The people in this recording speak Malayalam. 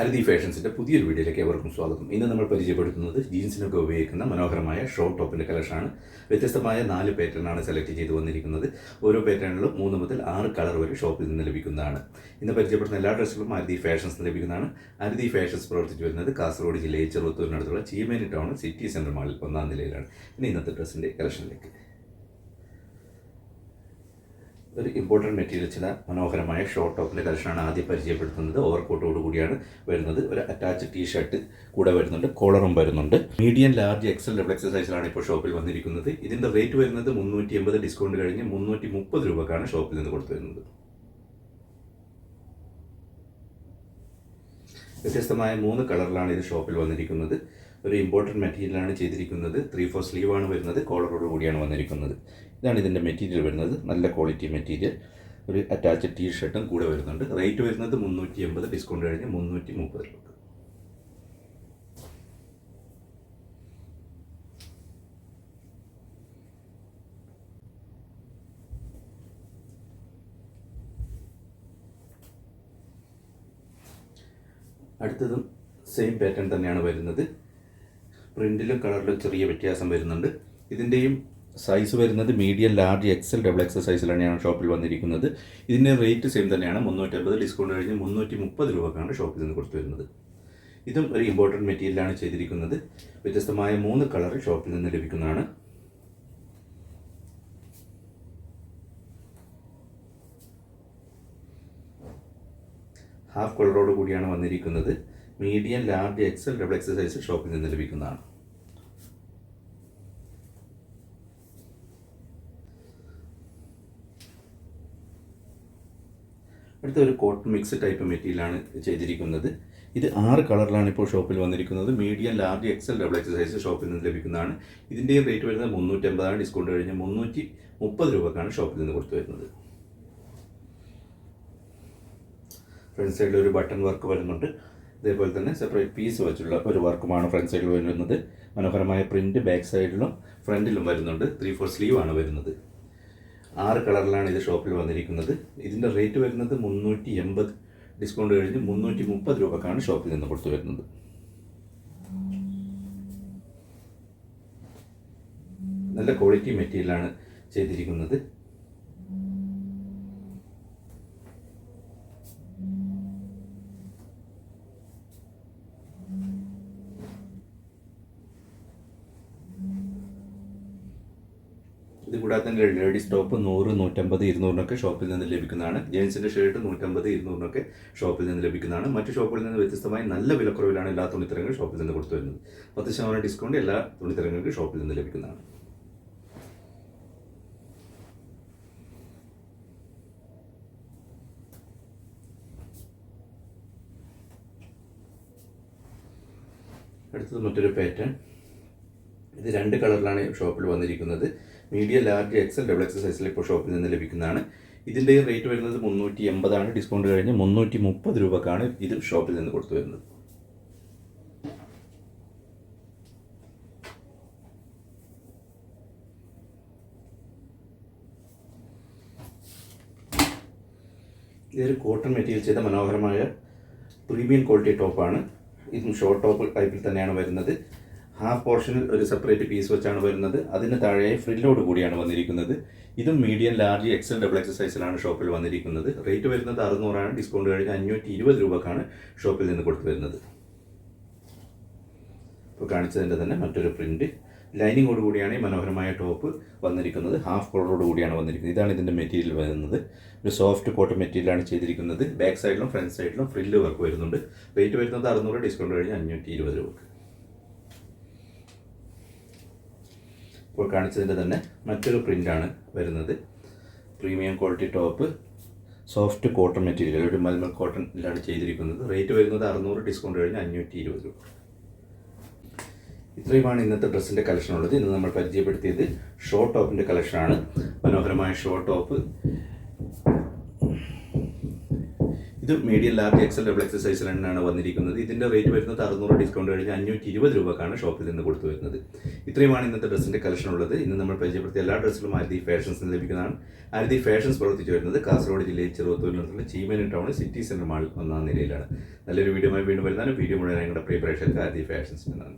അരതി ഫാഷൻസിന്റെ പുതിയൊരു വീഡിയോയിലേക്ക് ഏവർക്കും സ്വാഗതം. ഇന്ന് നമ്മൾ പരിചയപ്പെടുത്തുന്നത് ജീൻസിനൊക്കെ ഉപയോഗിക്കുന്ന മനോഹരമായ ഷോർട്ട് ടോപ്പിന്റെ കളക്ഷനാണ് വ്യത്യസ്തമായ നാല് പാറ്റേണാണ് സെലക്ട് ചെയ്ത് വന്നിരിക്കുന്നത്. ഓരോ പാറ്റേണിലും മൂന്ന് മുതൽ ആറ് കളർ വരെ ഷോപ്പിൽ നിന്ന് ലഭിക്കുന്നതാണ്. ഇന്ന് പരിചയപ്പെടുന്ന എല്ലാ ഡ്രസ്സുകളും അരുതി ഫാഷൻസ് ലഭിക്കുന്നതാണ്. അരുതി ഫാഷൻസ് പ്രവർത്തിച്ചു വരുന്നത് കാസർഗോഡ് ജില്ലയിൽ ചെറുത്തൂരിനടുത്തുള്ള ചീമേനി ടൗൺ സിറ്റി സെന്റർ മാളിൽ ഒന്നാം നിലയിലാണ്. ഇനി ഇന്നത്തെ ഡ്രസ്സിന്റെ കളക്ഷനിലേക്ക് ഒരു ഇമ്പോർട്ടന്റ് മെറ്റീരിയൽ ചില മനോഹരമായ ഷോർട്ട് ടോപ്പിലെ കളക്ഷനാണ് ആദ്യം പരിചയപ്പെടുത്തുന്നത്. ഓവർ കോട്ടോട് കൂടിയാണ് വരുന്നത്. ഒരു അറ്റാച്ച് ടീ ഷർട്ട് കൂടെ വരുന്നുണ്ട്. കോളറും വരുന്നുണ്ട്. Medium large XL double XL സൈസിലാണ് ഇപ്പോൾ ഷോപ്പിൽ വന്നിരിക്കുന്നത്. ഇതിന്റെ റേറ്റ് വരുന്നത് മുന്നൂറ്റി എൺപത് ഡിസ്കൗണ്ട് കഴിഞ്ഞ് മുന്നൂറ്റി മുപ്പത് രൂപക്കാണ് ഷോപ്പിൽ നിന്ന് കൊടുത്തു വരുന്നത്. വ്യത്യസ്തമായ മൂന്ന് കളറിലാണ് ഇത് ഷോപ്പിൽ വന്നിരിക്കുന്നത്. ഒരു ഇമ്പോർട്ടന്റ് മെറ്റീരിയലാണ് ചെയ്തിരിക്കുന്നത്. ത്രീ ഫോർ സ്ലീവാണ് വരുന്നത്. കോളറോട് കൂടിയാണ് വന്നിരിക്കുന്നത്. ഇതാണ് ഇതിന്റെ മെറ്റീരിയൽ വരുന്നത്. നല്ല ക്വാളിറ്റി മെറ്റീരിയൽ ഒരു അറ്റാച്ച് ടീ ഷർട്ടും കൂടെ വരുന്നുണ്ട്. റേറ്റ് വരുന്നത് മുന്നൂറ്റി എൺപത് ഡിസ്കൗണ്ട് കഴിഞ്ഞ് മുന്നൂറ്റി മുപ്പത് രൂപ. അടുത്തതും സെയിം പാറ്റേൺ തന്നെയാണ് വരുന്നത്. പ്രിന്റിലും കളറിലും ചെറിയ വ്യത്യാസം വരുന്നുണ്ട്. ഇതിന്റെയും സൈസ് വരുന്നത് medium large XL double XL സൈസിലാണ് ഷോപ്പിൽ വന്നിരിക്കുന്നത്. ഇതിന്റെ റേറ്റ് സെയിം തന്നെയാണ്. മുന്നൂറ്റമ്പത് ഡിസ്കൗണ്ട് കഴിഞ്ഞ് മുന്നൂറ്റി മുപ്പത് രൂപക്കാണ് ഷോപ്പിൽ നിന്ന് കൊടുത്തു വരുന്നത്. ഇതും ഒരു ഇമ്പോർട്ടന്റ് മെറ്റീരിയലാണ് ചെയ്തിരിക്കുന്നത്. വ്യത്യസ്തമായ മൂന്ന് കളർ ഷോപ്പിൽ നിന്ന് ലഭിക്കുന്നതാണ്. ഹാഫ് കളറോട് കൂടിയാണ് വന്നിരിക്കുന്നത്. Medium large XL double XL size ഷോപ്പിൽ നിന്ന് ലഭിക്കുന്നതാണ്. അടുത്ത ഒരു കോട്ടൺ മിക്സ് ടൈപ്പ് മെറ്റീരിയലാണ് ചെയ്തിരിക്കുന്നത്. ഇത് ആറ് കളറിലാണ് ഇപ്പോൾ ഷോപ്പിൽ വന്നിരിക്കുന്നത്. Medium large XL double XL size ഷോപ്പിൽ നിന്ന് ലഭിക്കുന്നതാണ്. ഇതിന്റെയും റേറ്റ് വരുന്നത് മുന്നൂറ്റമ്പതാണ്. ഡിസ്കൗണ്ട് കഴിഞ്ഞ് മുന്നൂറ്റി മുപ്പത് രൂപക്കാണ് ഷോപ്പിൽ നിന്ന് കൊടുത്തു വരുന്നത്. ഫ്രണ്ട് സൈഡിൽ ഒരു ബട്ടൺ വർക്ക് വരുന്നുണ്ട്. ഇതേപോലെ തന്നെ സെപ്പറേറ്റ് പീസ് വെച്ചുള്ള ഒരു വർക്കുമാണ് ഫ്രണ്ട് സൈഡിൽ വരുന്നത്. മനോഹരമായ പ്രിന്റ് ബാക്ക് സൈഡിലും ഫ്രണ്ടിലും വരുന്നുണ്ട്. ത്രീ ഫോർ സ്ലീവ് ആണ് വരുന്നത്. ആറ് കളറിലാണ് ഇത് ഷോപ്പിൽ വന്നിരിക്കുന്നത്. ഇതിന്റെ റേറ്റ് വരുന്നത് മുന്നൂറ്റി എൺപത് ഡിസ്കൗണ്ട് കഴിഞ്ഞ് മുന്നൂറ്റി മുപ്പത് രൂപക്കാണ് ഷോപ്പിൽ നിന്ന് കൊടുത്തു വരുന്നത്. നല്ല ക്വാളിറ്റി മെറ്റീരിയലാണ് ചെയ്തിരിക്കുന്നത്. ഇത് കൂടാതെ തന്നെ ലേഡീസ് ടോപ്പ് നൂറ് നൂറ്റമ്പത് ഇരുന്നൂറിനൊക്കെ ഷോപ്പിൽ നിന്ന് ലഭിക്കുന്നതാണ്. ജെൻസിന്റെ ഷർട്ട് നൂറ്റമ്പത് ഇരുന്നൂറിനൊക്കെ ഷോപ്പിൽ നിന്ന് ലഭിക്കുന്നതാണ്. മറ്റു ഷോപ്പുകളിൽ നിന്ന് വ്യത്യസ്തമായി നല്ല വിലക്കുറവിലാണ് എല്ലാ തുണിത്തരങ്ങളും ഷോപ്പിൽ നിന്ന് കൊടുത്തു വരുന്നത്. പത്ത് ശതമാനം ഡിസ്കൗണ്ട് എല്ലാ തുണിത്തരങ്ങൾക്കും ഷോപ്പിൽ നിന്ന് ലഭിക്കുന്നതാണ്. അടുത്തത് മറ്റൊരു പാറ്റേൺ ഇത് രണ്ട് കളറിലാണ് ഷോപ്പിൽ വന്നിരിക്കുന്നത്. Medium large XL double XL സൈസിൽ ഇപ്പോൾ ഷോപ്പിൽ നിന്ന് ലഭിക്കുന്നതാണ്. ഇതിന്റെ റേറ്റ് വരുന്നത് മുന്നൂറ്റി എൺപതാണ് ഡിസ്കൗണ്ട് കഴിഞ്ഞ് മുന്നൂറ്റി മുപ്പത് രൂപക്കാണ് ഇത് ഷോപ്പിൽ നിന്ന് കൊടുത്തു വരുന്നത്. ഇതൊരു കോട്ടൺ മെറ്റീരിയൽ ചെയ്ത മനോഹരമായ പ്രീമിയം ക്വാളിറ്റി ടോപ്പാണ്. ഇതും ഷോർട്ട് ടോപ്പ് ടൈപ്പിൽ തന്നെയാണ് വരുന്നത്. ഹാഫ് പോർഷനിൽ ഒരു സെപ്പറേറ്റ് പീസ് വെച്ചാണ് വരുന്നത്. അതിന് താഴെ ഫ്രില്ലോട് കൂടിയാണ് വന്നിരിക്കുന്നത്. ഇതും medium large XL double XL സൈസിലാണ് ഷോപ്പിൽ വന്നിരിക്കുന്നത്. റേറ്റ് വരുന്നത് അറുന്നൂറാണ്. ഡിസ്കൗണ്ട് കഴിഞ്ഞ് അഞ്ഞൂറ്റി ഇരുപത് രൂപക്കാണ് ഷോപ്പിൽ നിന്ന് കൊടുത്തു വരുന്നത്. ഇപ്പോൾ കാണിച്ചതിന്റെ തന്നെ മറ്റൊരു പ്രിന്റ് ലൈനിങ്ങോട് കൂടിയാണ് ഈ മനോഹരമായ ടോപ്പ് വന്നിരിക്കുന്നത്. ഹാഫ് കോളറോട് കൂടിയാണ് വന്നിരിക്കുന്നത്. ഇതാണ് ഇതിന്റെ മെറ്റീരിയൽ വരുന്നത്. ഒരു സോഫ്റ്റ് കോട്ടൺ മെറ്റീരിയലാണ് ചെയ്തിരിക്കുന്നത്. ബാക്ക് സൈഡിലും ഫ്രണ്ട് സൈഡിലും ഫ്രില്ല് വർക്ക് വരുന്നുണ്ട്. റേറ്റ് വരുന്നത് അറുന്നൂറ് ഡിസ്കൗണ്ട് കഴിഞ്ഞ് അഞ്ഞൂറ്റി ഇരുപത് ഇപ്പോൾ കാണിച്ചതിന്റെ തന്നെ മറ്റൊരു പ്രിന്റാണ് വരുന്നത്. Premium quality top soft cotton material. ഒരു മൽമൽ കോട്ടണിലാണ് ചെയ്തിരിക്കുന്നത്. റേറ്റ് വരുന്നത് അറുന്നൂറ് ഡിസ്കൗണ്ട് കഴിഞ്ഞ് അഞ്ഞൂറ്റി ഇരുപത് രൂപ. ഇത്രയുമാണ് ഇന്നത്തെ ഡ്രസ്സിന്റെ കളക്ഷൻ ഉള്ളത്. ഇന്ന് നമ്മൾ പരിചയപ്പെടുത്തിയത് ഷോർട്ട് ടോപ്പിന്റെ കളക്ഷനാണ്. മനോഹരമായ short top medium large XL double XL സൈസിലാണ് വന്നിരിക്കുന്നത്. ഇതിന്റെ റേറ്റ് വരുന്നത് അറുന്നൂറ് ഡിസ്കൗണ്ട് കഴിഞ്ഞ് അഞ്ഞൂറ്റി ഇരുപത് രൂപക്കാണ് ഷോപ്പിൽ നിന്ന് കൊടുത്തു വരുന്നത് ഇത്രയുമാണ് ഇന്നത്തെ ഡ്രസ്സിന്റെ കളക്ഷൻ ഉള്ളത്. ഇന്ന് നമ്മൾ പരിചയപ്പെടുത്തിയ എല്ലാ ഡ്രസ്സുകളും ആരതി ഫാഷൻസ് ലഭിക്കുന്നതാണ്. ആരതി ഫാഷൻസ് പ്രവർത്തിച്ചു വരുന്നത് കാസർഗോഡ് ജില്ലയിൽ ചെറുവത്തൂരിനടുത്തുള്ള Cheemeni town city centre mall ഒന്നാം നിലയിലാണ്. നല്ലൊരു വീഡിയോ വീണ്ടും വരുന്നതാണ്. വീഡിയോ മുഴുവൻ ഞങ്ങളുടെ പ്രിയ ആരതി ഫാഷൻസ് എന്നാണ്